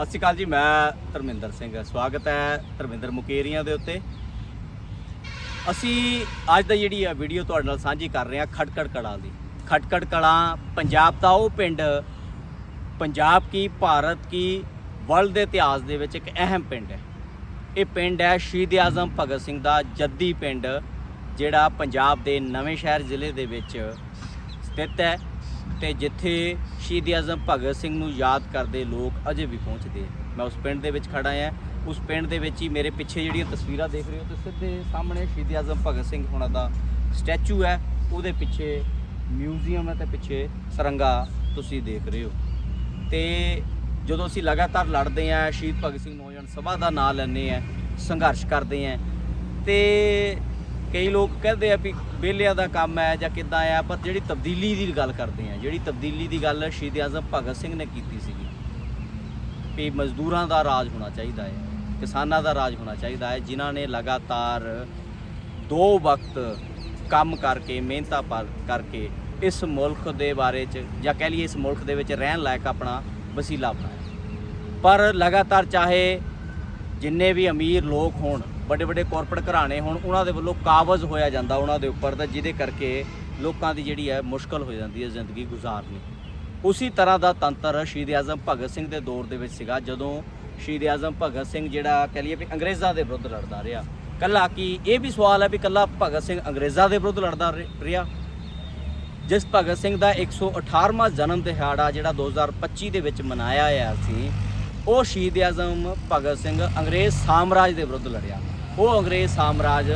ਸਤਿ ਸ਼੍ਰੀ ਅਕਾਲ ਜੀ, ਮੈਂ ਧਰਮਿੰਦਰ ਸਿੰਘ। ਸਵਾਗਤ ਹੈ ਧਰਮਿੰਦਰ ਮੁਕੇਰੀਆਂ ਦੇ ਉੱਤੇ। ਅਸੀਂ ਅੱਜ ਦਾ ਜਿਹੜੀ ਆ ਵੀਡੀਓ ਤੁਹਾਡੇ ਨਾਲ ਸਾਂਝੀ ਕਰ ਰਹੇ ਹਾਂ ਖਟਕੜ ਕਲਾਂ ਦੀ। ਖਟਕੜ ਕਲਾਂ ਪੰਜਾਬ ਦਾ ਉਹ ਪਿੰਡ, ਪੰਜਾਬ ਕੀ, ਭਾਰਤ ਕੀ, ਵਰਲਡ ਦੇ ਇਤਿਹਾਸ ਦੇ ਵਿੱਚ ਇੱਕ ਅਹਿਮ ਪਿੰਡ ਹੈ। ਇਹ ਪਿੰਡ ਹੈ ਸ਼ਹੀਦ ਆਜ਼ਮ ਭਗਤ ਸਿੰਘ ਦਾ ਜੱਦੀ ਪਿੰਡ, ਜਿਹੜਾ ਪੰਜਾਬ ਦੇ ਨਵੇਂ ਸ਼ਹਿਰ ਜ਼ਿਲ੍ਹੇ ਦੇ ਵਿੱਚ ਸਥਿਤ ਹੈ। ਤੇ ਜਿੱਥੇ ਸ਼ਹੀਦ ਆਜ਼ਮ ਭਗਤ ਸਿੰਘ ਨੂੰ ਯਾਦ ਕਰਦੇ ਲੋਕ ਅਜੇ ਵੀ ਪਹੁੰਚਦੇ ਮੈਂ ਉਸ ਪਿੰਡ ਦੇ ਵਿੱਚ ਖੜਾ ਹਾਂ। ਉਸ ਪਿੰਡ ਦੇ ਵਿੱਚ ਹੀ ਮੇਰੇ ਪਿੱਛੇ ਜਿਹੜੀਆਂ ਤਸਵੀਰਾਂ ਦੇਖ ਰਹੇ ਹੋ, ਤੇ ਸਿੱਧੇ ਸਾਹਮਣੇ ਸ਼ਹੀਦ ਆਜ਼ਮ ਭਗਤ ਸਿੰਘ ਹੋਣਾ ਦਾ ਸਟੈਚੂ ਹੈ। ਉਹਦੇ ਪਿੱਛੇ ਮਿਊਜ਼ੀਅਮ ਹੈ ਤੇ ਪਿੱਛੇ ਸਰੰਗਾ ਤੁਸੀਂ ਦੇਖ ਰਹੇ ਹੋ। ਤੇ ਜਦੋਂ ਅਸੀਂ ਲਗਾਤਾਰ ਲੜਦੇ ਆਂ ਸ਼ਹੀਦ ਭਗਤ ਸਿੰਘ ਨੌਜਵਾਨ ਸਭਾ ਦਾ ਨਾਂ ਲੈਂਦੇ ਆਂ ਸੰਘਰਸ਼ ਕਰਦੇ ਆਂ ਤੇ ਕਈ ਲੋਕ ਕਹਿੰਦੇ ਆ ਵੀ ਬੇਲਿਆਂ ਦਾ ਕੰਮ ਹੈ ਜਾਂ ਕਿੱਦਾਂ ਆ, ਪਰ ਜਿਹੜੀ ਤਬਦੀਲੀ ਦੀ ਗੱਲ ਕਰਦੇ ਆ, ਜਿਹੜੀ ਤਬਦੀਲੀ ਦੀ ਗੱਲ ਸ਼ਹੀਦ ਆਜ਼ਮ ਭਗਤ ਸਿੰਘ ਨੇ ਕੀਤੀ ਸੀਗੀ, ਵੀ ਮਜ਼ਦੂਰਾਂ ਦਾ ਰਾਜ ਹੋਣਾ ਚਾਹੀਦਾ ਹੈ, ਕਿਸਾਨਾਂ ਦਾ ਰਾਜ ਹੋਣਾ ਚਾਹੀਦਾ ਹੈ, ਜਿਨ੍ਹਾਂ ਨੇ ਲਗਾਤਾਰ ਦੋ ਵਕਤ ਕੰਮ ਕਰਕੇ, ਮਿਹਨਤਾਂ ਪਰ ਕਰਕੇ ਇਸ ਮੁਲਕ ਦੇ ਬਾਰੇ ਚ, ਜਾਂ ਕਹਿ ਲਈਏ ਇਸ ਮੁਲਕ ਦੇ ਵਿੱਚ ਰਹਿਣ ਲਾਇਕ ਆਪਣਾ ਵਸੀਲਾ ਬਣਾਇਆ। ਪਰ ਲਗਾਤਾਰ ਚਾਹੇ ਜਿੰਨੇ ਵੀ ਅਮੀਰ ਲੋਕ ਹੋਣ ਵੱਡੇ ਵੱਡੇ ਕਾਰਪੋਰੇਟ ਘਰਾਣੇ ਹੋਣ ਉਹਨਾਂ ਦੇ ਵੱਲੋਂ ਕਾਬਜ਼ ਹੋਇਆ ਜਾਂਦਾ ਉਹਨਾਂ ਦੇ ਉੱਪਰ ਤਾਂ ਜਿਹਦੇ ਕਰਕੇ ਲੋਕਾਂ ਦੀ ਜਿਹੜੀ ਹੈ ਮੁਸ਼ਕਲ ਹੋ ਜਾਂਦੀ ਹੈ ਜ਼ਿੰਦਗੀ ਗੁਜ਼ਾਰਨੀ। ਉਸੇ ਤਰ੍ਹਾਂ ਦਾ ਤੰਤਰ ਸ਼ਹੀਦ ਆਜ਼ਮ ਭਗਤ ਸਿੰਘ ਦੇ ਦੌਰ ਦੇ ਵਿੱਚ ਸੀਗਾ, ਜਦੋਂ ਸ਼ਹੀਦ ਆਜ਼ਮ ਭਗਤ ਸਿੰਘ ਜਿਹੜਾ ਕਹਿ ਲਈਏ ਵੀ ਅੰਗਰੇਜ਼ਾਂ ਦੇ ਵਿਰੁੱਧ ਲੜਦਾ ਰਿਹਾ। ਕੱਲਾ ਕੀ ਇਹ ਵੀ ਸਵਾਲ ਹੈ ਵੀ ਕੱਲਾ ਭਗਤ ਸਿੰਘ ਅੰਗਰੇਜ਼ਾਂ ਦੇ ਵਿਰੁੱਧ ਲੜਦਾ ਰਿ- ਰਿਹਾ? ਜਿਸ ਭਗਤ ਸਿੰਘ ਦਾ 118ਵਾਂ ਜਨਮ ਦਿਹਾੜਾ ਜਿਹੜਾ 2025 ਦੇ ਵਿੱਚ ਮਨਾਇਆ ਗਿਆ ਸੀ, ਉਹ ਸ਼ਹੀਦ ਆਜ਼ਮ ਭਗਤ ਸਿੰਘ ਅੰਗਰੇਜ਼ ਸਾਮਰਾਜ ਦੇ ਵਿਰੁੱਧ ਲੜਿਆ। ਉਹ ਅੰਗਰੇਜ਼ ਸਾਮਰਾਜ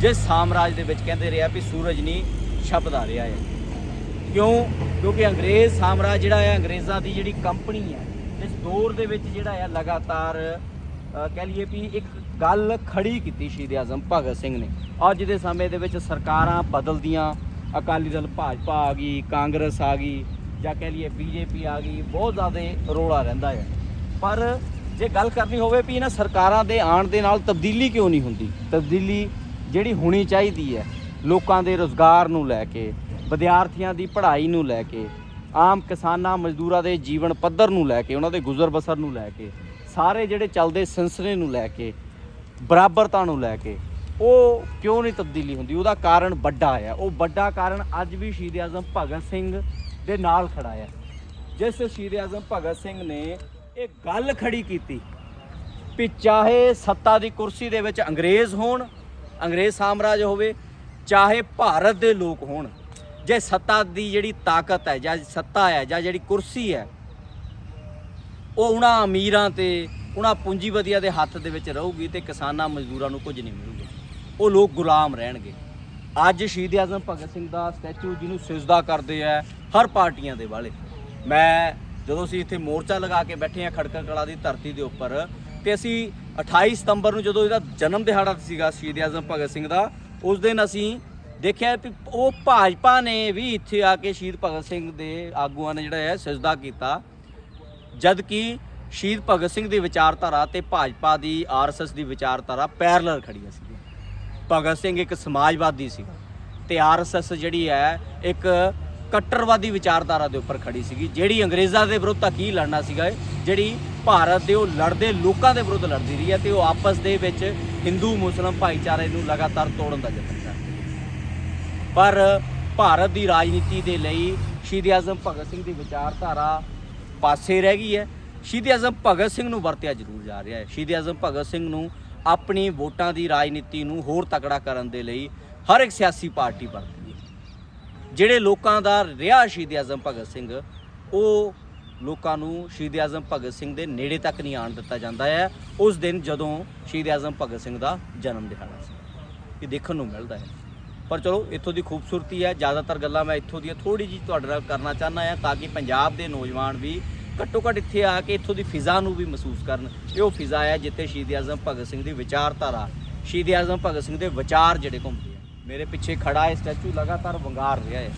ਜਿਸ ਸਾਮਰਾਜ ਦੇ ਵਿੱਚ ਕਹਿੰਦੇ ਰਿਹਾ ਵੀ ਸੂਰਜ ਨਹੀਂ ਛਪਦਾ ਰਿਹਾ ਹੈ। ਕਿਉਂ? ਕਿਉਂਕਿ ਅੰਗਰੇਜ਼ ਸਾਮਰਾਜ ਜਿਹੜਾ ਹੈ, ਅੰਗਰੇਜ਼ਾਂ ਦੀ ਜਿਹੜੀ ਕੰਪਨੀ ਹੈ, ਇਸ ਦੌਰ ਦੇ ਵਿੱਚ ਜਿਹੜਾ ਹੈ ਲਗਾਤਾਰ ਕਹਿ ਲਈਏ ਵੀ ਇੱਕ ਗੱਲ ਖੜੀ ਕੀਤੀ ਸ਼ਹੀਦ ਆਜ਼ਮ ਭਗਤ ਸਿੰਘ ਨੇ। ਅੱਜ ਦੇ ਸਮੇਂ ਦੇ ਵਿੱਚ ਸਰਕਾਰਾਂ ਬਦਲਦੀਆਂ, ਅਕਾਲੀ ਦਲ ਭਾਜਪਾ ਆ ਗਈ, ਕਾਂਗਰਸ ਆ ਗਈ, ਜਾਂ ਕਹਿ ਲਈਏ ਬੀਜੇਪੀ ਆ ਗਈ, ਬਹੁਤ ਜ਼ਿਆਦਾ ਰੋਲਾ ਰਹਿੰਦਾ ਹੈ। ਪਰ ਜੇ ਗੱਲ ਕਰਨੀ ਹੋਵੇ ਵੀ ਇਹਨਾਂ ਸਰਕਾਰਾਂ ਦੇ ਆਉਣ ਦੇ ਨਾਲ ਤਬਦੀਲੀ ਕਿਉਂ ਨਹੀਂ ਹੁੰਦੀ? ਤਬਦੀਲੀ ਜਿਹੜੀ ਹੋਣੀ ਚਾਹੀਦੀ ਹੈ, ਲੋਕਾਂ ਦੇ ਰੋਜ਼ਗਾਰ ਨੂੰ ਲੈ ਕੇ, ਵਿਦਿਆਰਥੀਆਂ ਦੀ ਪੜ੍ਹਾਈ ਨੂੰ ਲੈ ਕੇ, ਆਮ ਕਿਸਾਨਾਂ, ਮਜ਼ਦੂਰਾਂ ਦੇ ਜੀਵਨ ਪੱਧਰ ਨੂੰ ਲੈ ਕੇ, ਉਹਨਾਂ ਦੇ ਗੁਜ਼ਰ ਬਸਰ ਨੂੰ ਲੈ ਕੇ, ਸਾਰੇ ਜਿਹੜੇ ਚੱਲਦੇ ਸਿਲਸਿਲੇ ਨੂੰ ਲੈ ਕੇ, ਬਰਾਬਰਤਾ ਨੂੰ ਲੈ ਕੇ, ਉਹ ਕਿਉਂ ਨਹੀਂ ਤਬਦੀਲੀ ਹੁੰਦੀ? ਉਹਦਾ ਕਾਰਨ ਵੱਡਾ ਹੈ। ਉਹ ਵੱਡਾ ਕਾਰਨ ਅੱਜ ਵੀ ਸ਼ਹੀਦ ਆਜ਼ਮ ਭਗਤ ਸਿੰਘ ਦੇ ਨਾਲ ਖੜਾ ਹੈ। ਜਿਸ ਸ਼ਹੀਦ ਆਜ਼ਮ ਭਗਤ ਸਿੰਘ ਨੇ ਇਹ ਗੱਲ ਖੜੀ ਕੀਤੀ ਵੀ ਚਾਹੇ ਸੱਤਾ ਦੀ ਕੁਰਸੀ ਦੇ ਵਿੱਚ ਅੰਗਰੇਜ਼ ਹੋਣ, ਅੰਗਰੇਜ਼ ਸਾਮਰਾਜ ਹੋਵੇ, ਚਾਹੇ ਭਾਰਤ ਦੇ ਲੋਕ ਹੋਣ, ਜੇ ਸੱਤਾ ਦੀ ਜਿਹੜੀ ਤਾਕਤ ਹੈ ਜਾਂ ਸੱਤਾ ਹੈ ਜਾਂ ਜਿਹੜੀ ਕੁਰਸੀ ਹੈ, ਉਹ ਉਹਨਾਂ ਅਮੀਰਾਂ ਤੇ, ਉਹਨਾਂ ਪੂੰਜੀਪਤੀਆਂ ਦੇ ਹੱਥ ਦੇ ਵਿੱਚ ਰਹੂਗੀ ਤੇ ਕਿਸਾਨਾਂ ਮਜ਼ਦੂਰਾਂ ਨੂੰ ਕੁਝ ਨਹੀਂ ਮਿਲੂਗਾ। ਉਹ ਲੋਕ ਗੁਲਾਮ ਰਹਿਣਗੇ। ਅੱਜ ਸ਼ਹੀਦ ਆਜ਼ਮ ਭਗਤ ਸਿੰਘ ਦਾ ਸਟੈਚੂ ਜਿਹਨੂੰ ਸਿਜਦਾ ਕਰਦੇ ਆ ਹਰ ਪਾਰਟੀਆਂ ਦੇ ਵਾਲੇ। ਮੈਂ ਜਦੋਂ ਅਸੀਂ ਇੱਥੇ ਮੋਰਚਾ ਲਗਾ ਕੇ ਬੈਠੇ ਆ ਖੜਕਾ ਕਲਾ ਦੀ ਧਰਤੀ ਦੇ ਉੱਪਰ, ਤੇ ਅਸੀਂ 28 ਸਤੰਬਰ ਨੂੰ ਜਦੋਂ ਇਹਦਾ ਜਨਮ ਦਿਹਾੜਾ ਸੀਗਾ, ਸ਼ਹੀਦ ਆਜ਼ਮ ਭਗਤ ਸਿੰਘ ਦਾ, ਉਸ ਦਿਨ ਅਸੀਂ ਦੇਖਿਆ ਵੀ ਉਹ ਭਾਜਪਾ ਨੇ ਵੀ ਇੱਥੇ ਆ ਕੇ ਸ਼ਹੀਦ ਭਗਤ ਸਿੰਘ ਦੇ ਆਗੂਆਂ ਨੇ ਜਿਹੜਾ ਹੈ ਸਜਦਾ ਕੀਤਾ। ਜਦ ਕਿ ਸ਼ਹੀਦ ਭਗਤ ਸਿੰਘ ਦੀ ਵਿਚਾਰਧਾਰਾ ਤੇ ਭਾਜਪਾ ਦੀ ਆਰਐਸਐਸ ਦੀ ਵਿਚਾਰਧਾਰਾ ਪੈਰਲਲ ਖੜੀਆਂ ਸੀ ਭਗਤ ਸਿੰਘ ਇੱਕ ਸਮਾਜਵਾਦੀ ਸੀ ਤੇ ਆਰਐਸਐਸ ਜਿਹੜੀ ਹੈ, ਇੱਕ ਕੱਟਰਵਾਦੀ ਵਿਚਾਰਧਾਰਾ ਦੇ ਉੱਪਰ ਖੜੀ ਸੀਗੀ, ਜਿਹੜੀ ਅੰਗਰੇਜ਼ਾਂ ਦੇ ਵਿਰੁੱਧ ਤਾਂ ਕੀ ਲੜਨਾ ਸੀਗਾ ਜਿਹੜੀ ਭਾਰਤ ਦੇ ਉਹ ਲੜਦੇ ਲੋਕਾਂ ਦੇ ਵਿਰੁੱਧ ਲੜਦੀ ਰਹੀ ਹੈ ਤੇ ਉਹ ਆਪਸ ਦੇ ਵਿੱਚ ਹਿੰਦੂ, ਮੁਸਲਮ ਭਾਈਚਾਰੇ ਨੂੰ ਲਗਾਤਾਰ ਤੋੜਨ ਦਾ ਯਤਨ ਕਰ ਪਰ ਭਾਰਤ ਦੀ ਰਾਜਨੀਤੀ ਦੇ ਲਈ ਸ਼ਹੀਦ ਆਜ਼ਮ ਭਗਤ ਸਿੰਘ ਦੀ ਵਿਚਾਰਧਾਰਾ ਪਾਸੇ ਰਹਿ ਗਈ ਹੈ। ਸ਼ਹੀਦ ਆਜ਼ਮ ਭਗਤ ਸਿੰਘ ਨੂੰ ਵਰਤਿਆ ਜ਼ਰੂਰ ਜਾ ਰਿਹਾ ਹੈ। ਸ਼ਹੀਦ ਆਜ਼ਮ ਭਗਤ ਸਿੰਘ ਨੂੰ ਆਪਣੀ ਵੋਟਾਂ ਦੀ ਰਾਜਨੀਤੀ ਨੂੰ ਹੋਰ ਤਕੜਾ ਕਰਨ ਦੇ ਲਈ ਹਰ ਇੱਕ ਸਿਆਸੀ ਪਾਰਟੀ ਵਰਤਦੀ ਜਿਹੜੇ ਲੋਕਾਂ ਦਾ ਰਿਹਾ ਸ਼ਹੀਦ ਆਜ਼ਮ ਭਗਤ ਸਿੰਘ, ਉਹ ਲੋਕਾਂ ਨੂੰ ਸ਼ਹੀਦ ਆਜ਼ਮ ਭਗਤ ਸਿੰਘ ਦੇ ਨੇੜੇ ਤੱਕ ਨਹੀਂ ਆਣ ਦਿੱਤਾ ਜਾਂਦਾ ਹੈ। ਉਸ ਦਿਨ ਜਦੋਂ ਸ਼ਹੀਦ ਆਜ਼ਮ ਭਗਤ ਸਿੰਘ ਦਾ ਜਨਮ ਦਿਹਾੜਾ ਸੀ। ਇਹ ਦੇਖਣ ਨੂੰ ਮਿਲਦਾ ਹੈ। ਪਰ ਚਲੋ, ਇੱਥੋਂ ਦੀ ਖੂਬਸੂਰਤੀ ਹੈ। ਜ਼ਿਆਦਾਤਰ ਗੱਲਾਂ ਮੈਂ ਇੱਥੋਂ ਦੀਆਂ ਥੋੜੀ ਜਿਹੀ ਤੁਹਾਡੇ ਨਾਲ ਕਰਨਾ ਚਾਹੁੰਦਾ ਹਾਂ ਤਾਂ ਕਿ ਪੰਜਾਬ ਦੇ ਨੌਜਵਾਨ ਵੀ ਘੱਟੋ ਘੱਟ ਇੱਥੇ ਆ ਕੇ ਇੱਥੋਂ ਦੀ ਫਿਜ਼ਾ ਨੂੰ ਵੀ ਮਹਿਸੂਸ ਕਰਨ। ਇਹ ਉਹ ਫਿਜ਼ਾ ਹੈ ਜਿੱਥੇ ਸ਼ਹੀਦ ਆਜ਼ਮ ਭਗਤ ਸਿੰਘ ਦੀ ਵਿਚਾਰਧਾਰਾ, ਸ਼ਹੀਦ ਆਜ਼ਮ ਭਗਤ ਸਿੰਘ ਦੇ ਵਿਚਾਰ ਜਿਹੜੇ ਘੁੰਮਦੇ ਮੇਰੇ ਪਿੱਛੇ ਖੜਾ ਹੈ ਸਟੈਚੂ ਲਗਾਤਾਰ ਵੰਗਾਰ ਰਿਹਾ ਹੈ।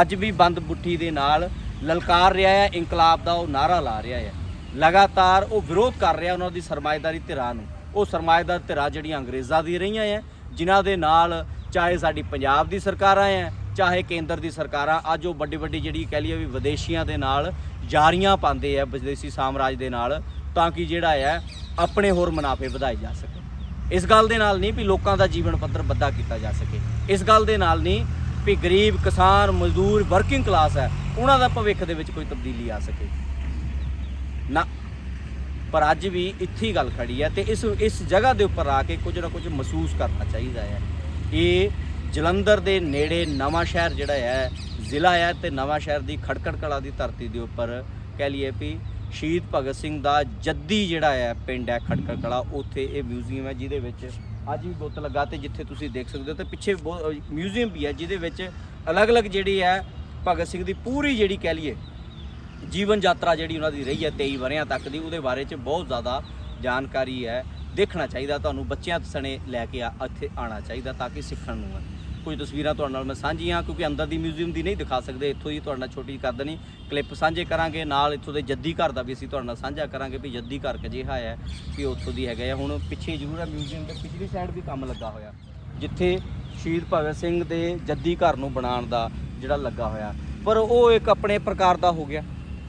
ਅੱਜ ਵੀ ਬੰਦ ਬੁੱਠੀ ਦੇ ਨਾਲ ਲਲਕਾਰ ਰਿਹਾ ਹੈ, ਇਨਕਲਾਬ ਦਾ ਉਹ ਨਾਰਾ ਲਾ ਰਿਹਾ ਹੈ। ਲਗਾਤਾਰ ਉਹ ਵਿਰੋਧ ਕਰ ਰਿਹਾ ਉਹਨਾਂ ਦੀ ਸਰਮਾਏਦਾਰੀ ਧਿਰਾਂ ਨੂੰ। ਉਹ ਸਰਮਾਏਦਾਰ ਧਿਰਾਂ ਜਿਹੜੀਆਂ ਅੰਗਰੇਜ਼ਾਂ ਦੀ ਰਹੀਆਂ ਹੈ ਜਿਨ੍ਹਾਂ ਦੇ ਨਾਲ ਚਾਹੇ ਸਾਡੀ ਪੰਜਾਬ ਦੀ ਸਰਕਾਰਾਂ ਹੈ ਚਾਹੇ ਕੇਂਦਰ ਦੀ ਸਰਕਾਰਾਂ, ਅੱਜ ਉਹ ਵੱਡੀ ਵੱਡੀ ਜਿਹੜੀ ਕਹਿ ਲਈਏ ਵੀ ਵਿਦੇਸ਼ੀਆਂ ਦੇ ਨਾਲ ਜਾਰੀਆਂ ਪਾਉਂਦੇ ਆ ਵਿਦੇਸ਼ੀ ਸਾਮਰਾਜ ਦੇ ਨਾਲ, ਤਾਂ ਕਿ ਜਿਹੜਾ ਹੈ ਆਪਣੇ ਹੋਰ ਮੁਨਾਫੇ ਵਧਾਏ ਜਾ ਸਕੇ ਇਸ ਗੱਲ ਦੇ ਨਾਲ ਨਹੀਂ ਵੀ ਲੋਕਾਂ ਦਾ ਜੀਵਨ ਪੱਧਰ ਵੱਧਾ ਕੀਤਾ ਜਾ ਸਕੇ। ਇਸ ਗੱਲ ਦੇ ਨਾਲ ਨਹੀਂ ਵੀ ਗਰੀਬ, ਕਿਸਾਨ, ਮਜ਼ਦੂਰ ਵਰਕਿੰਗ ਕਲਾਸ ਹੈ, ਉਹਨਾਂ ਦਾ ਭਵਿੱਖ ਦੇ ਵਿੱਚ ਕੋਈ ਤਬਦੀਲੀ ਆ ਸਕੇ। ਨਾ, ਪਰ ਅੱਜ ਵੀ ਇੱਥੇ ਗੱਲ ਖੜੀ ਹੈ ਤੇ ਇਸ ਇਸ ਜਗ੍ਹਾ ਦੇ ਉੱਪਰ ਆ ਕੇ ਕੁਝ ਨਾ ਕੁਝ ਮਹਿਸੂਸ ਕਰਨਾ ਚਾਹੀਦਾ ਹੈ। ਇਹ ਜਲੰਧਰ ਦੇ ਨੇੜੇ ਨਵਾਂ ਸ਼ਹਿਰ ਜਿਹੜਾ ਹੈ, ਜ਼ਿਲ੍ਹਾ ਹੈ ਤੇ ਨਵਾਂ ਸ਼ਹਿਰ ਦੀ ਖੜਕੜ ਕਲਾ ਦੀ ਧਰਤੀ ਦੇ ਉੱਪਰ ਕਹਿ ਲਈਏ ਵੀ ਸ਼ਹੀਦ ਭਗਤ ਸਿੰਘ ਦਾ ਜੱਦੀ ਜਿਹੜਾ ਹੈ, ਪਿੰਡ ਹੈ ਖੜਕੜ ਕਲਾ, ਉੱਥੇ ਇਹ ਮਿਊਜ਼ੀਅਮ ਹੈ ਜਿਹਦੇ ਵਿੱਚ ਅੱਜ ਵੀ ਬੁੱਤ ਲੱਗਾ ਤੇ ਜਿੱਥੇ ਤੁਸੀਂ ਦੇਖ ਸਕਦੇ ਹੋ ਤੇ ਪਿੱਛੇ ਮਿਊਜ਼ੀਅਮ ਵੀ ਹੈ ਜਿਹਦੇ ਵਿੱਚ ਅਲੱਗ-ਅਲੱਗ ਜਿਹੜੀ ਹੈ ਭਗਤ ਸਿੰਘ ਦੀ ਪੂਰੀ ਜਿਹੜੀ ਕਹਿ ਲਈਏ ਜੀਵਨ ਯਾਤਰਾ ਜਿਹੜੀ ਉਹਨਾਂ ਦੀ ਰਹੀ ਹੈ 23 ਵਰਿਆਂ ਤੱਕ ਦੀ, ਉਹਦੇ ਬਾਰੇ 'ਚ ਬਹੁਤ ਜ਼ਿਆਦਾ ਜਾਣਕਾਰੀ ਹੈ, ਦੇਖਣਾ ਚਾਹੀਦਾ ਤੁਹਾਨੂੰ, ਬੱਚਿਆਂ ਸਣੇ ਲੈ ਕੇ ਆ- ਇੱਥੇ ਆਉਣਾ ਚਾਹੀਦਾ ਤਾਂ ਕਿ ਸਿੱਖਣ ਨੂੰ ਕੁਝ ਤਸਵੀਰਾਂ ਤੁਹਾਡੇ ਨਾਲ ਮੈਂ ਸਾਂਝੀਆਂ, ਕਿਉਂਕਿ ਅੰਦਰ ਦੀ ਮਿਊਜ਼ੀਅਮ ਦੀ ਨਹੀਂ ਦਿਖਾ ਸਕਦੇ, ਇੱਥੋਂ ਹੀ ਤੁਹਾਡੇ ਨਾਲ ਛੋਟੀ ਜਿਹੀ ਕਰ ਦੇਣੀ ਕਲਿੱਪ ਸਾਂਝੇ ਕਰਾਂਗੇ, ਨਾਲ ਇੱਥੋਂ ਦੇ ਜੱਦੀ ਘਰ ਦਾ ਵੀ ਅਸੀਂ ਤੁਹਾਡੇ ਨਾਲ ਸਾਂਝਾ ਕਰਾਂਗੇ ਵੀ ਜੱਦੀ ਘਰ ਕਿਹੋ ਹੈ ਕਿ ਉੱਥੋਂ ਦੀ ਹੈਗਾ ਹੈ। ਹੁਣ ਪਿੱਛੇ ਜ਼ਰੂਰ ਹੈ ਮਿਊਜ਼ੀਅਮ ਦੇ ਪਿਛਲੀ ਸਾਈਡ ਵੀ ਕੰਮ ਲੱਗਾ ਹੋਇਆ, ਜਿੱਥੇ ਸ਼ਹੀਦ ਭਗਤ ਸਿੰਘ ਦੇ ਜੱਦੀ ਘਰ ਨੂੰ ਬਣਾਉਣ ਦਾ ਜਿਹੜਾ ਲੱਗਾ ਹੋਇਆ। ਪਰ ਉਹ ਇੱਕ ਆਪਣੇ ਪ੍ਰਕਾਰ ਦਾ ਹੋ ਗਿਆ,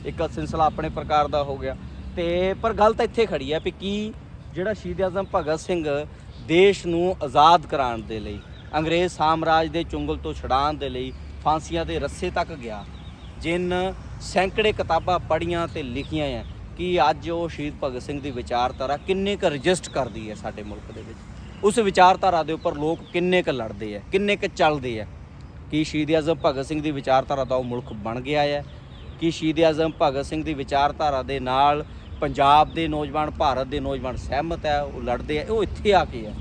ਇੱਕ ਸਿਲਸਿਲਾ ਆਪਣੇ ਪ੍ਰਕਾਰ ਦਾ ਹੋ ਗਿਆ। ਤੇ ਪਰ ਗੱਲ ਤਾਂ ਇੱਥੇ ਖੜੀ ਹੈ ਵੀ ਕੀ ਜਿਹੜਾ ਸ਼ਹੀਦ ਆਜ਼ਮ ਭਗਤ ਸਿੰਘ ਦੇਸ਼ ਨੂੰ ਆਜ਼ਾਦ ਕਰਾਉਣ ਦੇ ਲਈ ਅੰਗਰੇਜ਼ ਸਾਮਰਾਜ ਦੇ ਚੁੰਗਲ ਤੋਂ ਛਡਾਉਣ ਦੇ ਲਈ ਫਾਂਸੀਆਂ ਦੇ ਰੱਸੇ ਤੱਕ ਗਿਆ। ਜਿਨ ਸੈਂਕੜੇ ਕਿਤਾਬਾਂ ਪੜ੍ਹੀਆਂ ਤੇ ਲਿਖੀਆਂ ਹੈ ਕਿ ਅੱਜ ਉਹ ਸ਼ਹੀਦ ਭਗਤ ਸਿੰਘ ਦੀ ਵਿਚਾਰਧਾਰਾ ਕਿੰਨੇ ਕੁ ਰਜਿਸਟ ਕਰਦੀ ਹੈ ਸਾਡੇ ਮੁਲਕ ਦੇ ਵਿੱਚ? ਉਸ ਵਿਚਾਰਧਾਰਾ ਦੇ ਉੱਪਰ ਲੋਕ ਕਿੰਨੇ ਕੁ ਲੜਦੇ ਆ ਕਿੰਨੇ ਕੁ ਚੱਲਦੇ ਆ ਕਿ ਸ਼ਹੀਦ ਆਜ਼ਮ ਭਗਤ ਸਿੰਘ ਦੀ ਵਿਚਾਰਧਾਰਾ ਦਾ ਉਹ ਮੁਲਕ ਬਣ ਗਿਆ ਹੈ ਕਿ ਸ਼ਹੀਦ ਆਜ਼ਮ ਭਗਤ ਸਿੰਘ ਦੀ ਵਿਚਾਰਧਾਰਾ ਦੇ ਨਾਲ ਪੰਜਾਬ ਦੇ ਨੌਜਵਾਨ, ਭਾਰਤ ਦੇ ਨੌਜਵਾਨ ਸਹਿਮਤ ਹੈ ਉਹ ਲੜਦੇ ਆ ਉਹ ਇੱਥੇ ਆ ਕੇ ਹੈ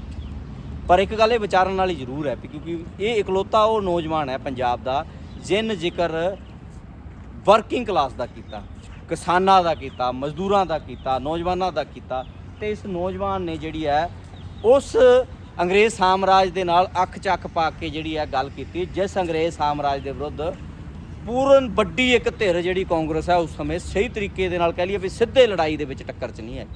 ਪਰ ਇੱਕ ਗੱਲ ਇਹ ਵਿਚਾਰਨ ਵਾਲੀ ਜ਼ਰੂਰ ਹੈ ਵੀ ਕਿਉਂਕਿ ਇਹ ਇਕਲੌਤਾ ਉਹ ਨੌਜਵਾਨ ਹੈ ਪੰਜਾਬ ਦਾ, ਜਿਨ ਜ਼ਿਕਰ ਵਰਕਿੰਗ ਕਲਾਸ ਦਾ ਕੀਤਾ, ਕਿਸਾਨਾਂ ਦਾ ਕੀਤਾ, ਮਜ਼ਦੂਰਾਂ ਦਾ ਕੀਤਾ, ਨੌਜਵਾਨਾਂ ਦਾ ਕੀਤਾ। ਤੇ ਇਸ ਨੌਜਵਾਨ ਨੇ ਜਿਹੜੀ ਹੈ, ਉਸ ਅੰਗਰੇਜ਼ ਸਾਮਰਾਜ ਦੇ ਨਾਲ ਅੱਖ ਚੱਕ ਪਾ ਕੇ ਜਿਹੜੀ ਹੈ ਗੱਲ ਕੀਤੀ, ਜਿਸ ਅੰਗਰੇਜ਼ ਸਾਮਰਾਜ ਦੇ ਵਿਰੁੱਧ ਪੂਰਨ ਵੱਡੀ ਇੱਕ ਧਿਰ ਜਿਹੜੀ ਕਾਂਗਰਸ ਹੈ, ਉਸ ਸਮੇਂ ਸਹੀ ਤਰੀਕੇ ਦੇ ਨਾਲ ਕਹਿ ਲਈਏ ਵੀ ਸਿੱਧੇ ਲੜਾਈ ਦੇ ਵਿੱਚ ਟੱਕਰ 'ਚ ਨਹੀਂ ਹੈ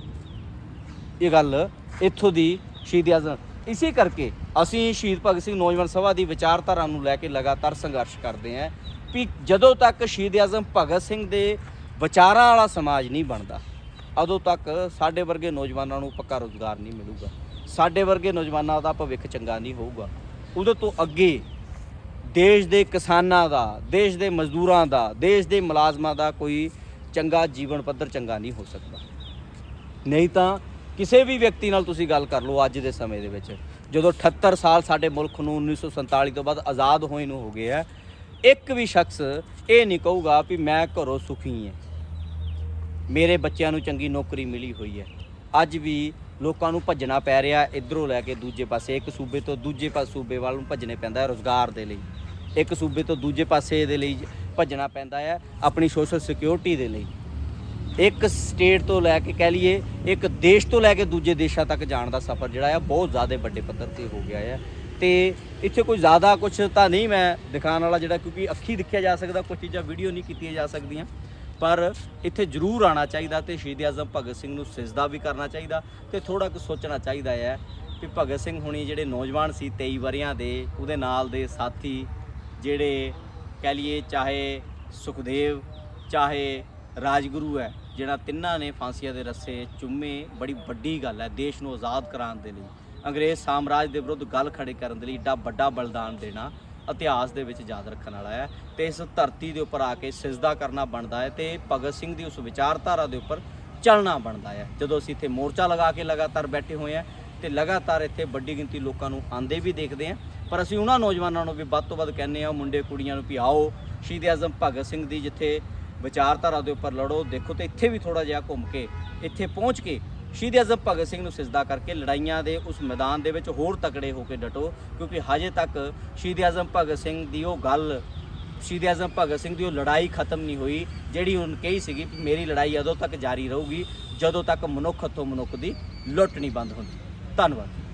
ਇਹ ਗੱਲ ਇੱਥੋਂ ਦੀ ਸ਼ਹੀਦ ਆਜ਼ਮ ਇਸੇ ਕਰਕੇ ਅਸੀਂ ਸ਼ਹੀਦ ਭਗਤ ਸਿੰਘ ਨੌਜਵਾਨ ਸਭਾ ਦੀ ਵਿਚਾਰਧਾਰਾ ਨੂੰ ਲੈ ਕੇ ਲਗਾਤਾਰ ਸੰਘਰਸ਼ ਕਰਦੇ ਹਾਂ ਵੀ ਜਦੋਂ ਤੱਕ ਸ਼ਹੀਦ ਆਜ਼ਮ ਭਗਤ ਸਿੰਘ ਦੇ ਵਿਚਾਰਾਂ ਵਾਲਾ ਸਮਾਜ ਨਹੀਂ ਬਣਦਾ, ਉਦੋਂ ਤੱਕ ਸਾਡੇ ਵਰਗੇ ਨੌਜਵਾਨਾਂ ਨੂੰ ਪੱਕਾ ਰੋਜ਼ਗਾਰ ਨਹੀਂ ਮਿਲੂਗਾ। ਸਾਡੇ ਵਰਗੇ ਨੌਜਵਾਨਾਂ ਦਾ ਭਵਿੱਖ ਚੰਗਾ ਨਹੀਂ ਹੋਊਗਾ। ਉਹਦੇ ਤੋਂ ਅੱਗੇ ਦੇਸ਼ ਦੇ ਕਿਸਾਨਾਂ ਦਾ, ਦੇਸ਼ ਦੇ ਮਜ਼ਦੂਰਾਂ ਦਾ, ਦੇਸ਼ ਦੇ ਮੁਲਾਜ਼ਮਾਂ ਦਾ ਕੋਈ ਚੰਗਾ ਜੀਵਨ ਪੱਧਰ ਚੰਗਾ ਨਹੀਂ ਹੋ ਸਕਦਾ। ਨਹੀਂ ਤਾਂ ਕਿਸੇ ਵੀ ਵਿਅਕਤੀ ਨਾਲ ਤੁਸੀਂ ਗੱਲ ਕਰ ਲਓ ਅੱਜ ਦੇ ਸਮੇਂ ਦੇ ਵਿੱਚ। ਜਦੋਂ 78 ਸਾਲ ਸਾਡੇ ਮੁਲਕ ਨੂੰ 1947 ਤੋਂ ਬਾਅਦ ਆਜ਼ਾਦ ਹੋਏ ਨੂੰ ਹੋ ਗਏ ਆ, ਇੱਕ ਵੀ ਸ਼ਖਸ ਇਹ ਨਹੀਂ ਕਹੂਗਾ ਵੀ ਮੈਂ ਘਰੋਂ ਸੁਖੀ ਹਾਂ ਮੇਰੇ ਬੱਚਿਆਂ ਨੂੰ ਚੰਗੀ ਨੌਕਰੀ ਮਿਲੀ ਹੋਈ ਹੈ। ਅੱਜ ਵੀ ਲੋਕਾਂ ਨੂੰ ਭੱਜਣਾ ਪੈ ਰਿਹਾ, ਇਧਰੋਂ ਲੈ ਕੇ ਦੂਜੇ ਪਾਸੇ, ਇੱਕ ਸੂਬੇ ਤੋਂ ਦੂਜੇ ਪਾਸੇ ਸੂਬੇ ਵੱਲ ਨੂੰ ਭੱਜਣੇ ਪੈਂਦਾ ਹੈ ਰੋਜ਼ਗਾਰ ਦੇ ਲਈ। ਇੱਕ ਸੂਬੇ ਤੋਂ ਦੂਜੇ ਪਾਸੇ ਦੇ ਲਈ ਭੱਜਣਾ ਪੈਂਦਾ ਹੈ ਆਪਣੀ ਸੋਸ਼ਲ ਸਿਕਿਉਰਿਟੀ ਦੇ ਲਈ। ਇੱਕ ਸਟੇਟ ਤੋਂ ਲੈ ਕੇ ਕਹਿ ਲਈਏ, ਇੱਕ ਦੇਸ਼ ਤੋਂ ਲੈ ਕੇ ਦੂਜੇ ਦੇਸ਼ਾਂ ਤੱਕ ਜਾਣ ਦਾ ਸਫ਼ਰ ਜਿਹੜਾ ਆ, ਬਹੁਤ ਜ਼ਿਆਦਾ ਵੱਡੇ ਪੱਧਰ ਤੇ ਹੋ ਗਿਆ ਹੈ ਤੇ ਇੱਥੇ ਕੋਈ ਜ਼ਿਆਦਾ ਕੁਝ ਤਾਂ ਨਹੀਂ ਮੈਂ ਦਿਖਾਉਣ ਵਾਲਾ ਜਿਹੜਾ, ਕਿਉਂਕਿ ਅੱਖੀ ਦੇਖਿਆ ਜਾ ਸਕਦਾ ਕੁਝ ਚੀਜ਼ਾਂ ਵੀਡੀਓ ਨਹੀਂ ਕੀਤੀਆਂ ਜਾ ਸਕਦੀਆਂ। ਪਰ ਇੱਥੇ ਜ਼ਰੂਰ ਆਣਾ ਚਾਹੀਦਾ ਤੇ ਸ਼ਹੀਦ ਆਜ਼ਮ ਭਗਤ ਸਿੰਘ ਨੂੰ ਸਿਜਦਾ ਵੀ ਕਰਨਾ ਚਾਹੀਦਾ ਤੇ ਥੋੜਾ ਕੁ ਸੋਚਣਾ ਚਾਹੀਦਾ ਹੈ ਕਿ ਭਗਤ ਸਿੰਘ ਹੁਣੀ ਜਿਹੜੇ ਨੌਜਵਾਨ ਸੀ 23 ਵਰਿਆਂ ਦੇ, ਉਹਦੇ ਨਾਲ ਦੇ ਸਾਥੀ ਜਿਹੜੇ ਕਹਿ ਲਈਏ ਚਾਹੇ ਸੁਖਦੇਵ, ਚਾਹੇ ਰਾਜਗੁਰੂ ਹੈ ਜਿਹੜਾ ਤਿੰਨਾਂ ਨੇ ਫਾਂਸੀਆਂ ਦੇ ਰੱਸੇ ਚੁੰਮੇ, ਬੜੀ ਵੱਡੀ ਗੱਲ ਹੈ, ਦੇਸ਼ ਨੂੰ ਆਜ਼ਾਦ ਕਰਾਉਣ ਦੇ ਲਈ। ਅੰਗਰੇਜ਼ ਸਾਮਰਾਜ ਦੇ ਵਿਰੁੱਧ ਗੱਲ ਖੜੇ ਕਰਨ ਦੇ ਲਈ ਏਡਾ ਵੱਡਾ ਬਲਿਦਾਨ ਦੇਣਾ ਇਤਿਹਾਸ ਦੇ ਵਿੱਚ ਯਾਦ ਰੱਖਣ ਵਾਲਾ ਹੈ ਤੇ ਇਸ ਧਰਤੀ ਦੇ ਉੱਪਰ ਆ ਕੇ ਸਿਜਦਾ ਕਰਨਾ ਬਣਦਾ ਹੈ ਤੇ ਭਗਤ ਸਿੰਘ ਦੀ ਉਸ ਵਿਚਾਰਧਾਰਾ ਦੇ ਉੱਪਰ ਚੱਲਣਾ ਬਣਦਾ ਹੈ। ਜਦੋਂ ਅਸੀਂ ਇੱਥੇ ਮੋਰਚਾ ਲਗਾ ਕੇ ਲਗਾਤਾਰ ਬੈਠੇ ਹੋਏ ਆ ਤੇ ਲਗਾਤਾਰ ਇੱਥੇ ਵੱਡੀ ਗਿਣਤੀ ਲੋਕਾਂ ਨੂੰ ਆਂਦੇ ਵੀ ਦੇਖਦੇ ਆ ਪਰ ਅਸੀਂ ਉਹਨਾਂ ਨੌਜਵਾਨਾਂ ਨੂੰ ਵੀ ਵੱਧ ਤੋਂ ਵੱਧ ਕਹਿੰਦੇ ਆ ਮੁੰਡੇ ਕੁੜੀਆਂ ਨੂੰ ਵੀ ਆਓ। ਸ਼ਹੀਦ ਆਜ਼ਮ ਭਗਤ ਸਿੰਘ ਦੀ ਜਿੱਥੇ ਵਿਚਾਰਧਾਰਾ ਦੇ ਉੱਪਰ ਲੜੋ, ਦੇਖੋ ਤੇ ਇੱਥੇ ਵੀ ਥੋੜਾ ਜਿਹਾ ਘੁੰਮ ਕੇ, ਇੱਥੇ ਪਹੁੰਚ ਕੇ ਸ਼ਹੀਦ ਆਜ਼ਮ ਭਗਤ ਸਿੰਘ ਨੂੰ ਸਿਜਦਾ ਕਰਕੇ ਲੜਾਈਆਂ ਦੇ ਉਸ ਮੈਦਾਨ ਦੇ ਵਿੱਚ ਹੋਰ ਤਕੜੇ ਹੋ ਕੇ ਡਟੋ, ਕਿਉਂਕਿ ਹਜੇ ਤੱਕ ਸ਼ਹੀਦ ਆਜ਼ਮ ਭਗਤ ਸਿੰਘ ਦੀ ਉਹ ਗੱਲ, ਸ਼ਹੀਦ ਆਜ਼ਮ ਭਗਤ ਸਿੰਘ ਦੀ ਉਹ ਲੜਾਈ ਖਤਮ ਨਹੀਂ ਹੋਈ, ਜਿਹੜੀ ਉਹਨ ਕਹੀ ਸੀਗੀ ਕਿ ਮੇਰੀ ਲੜਾਈ ਉਦੋਂ ਤੱਕ ਜਾਰੀ ਰਹੂਗੀ, ਜਦੋਂ ਤੱਕ ਮਨੁੱਖ ਤੋਂ ਮਨੁੱਖ ਦੀ ਲੁੱਟ ਨਹੀਂ ਬੰਦ ਹੁੰਦੀ। ਧੰਨਵਾਦ।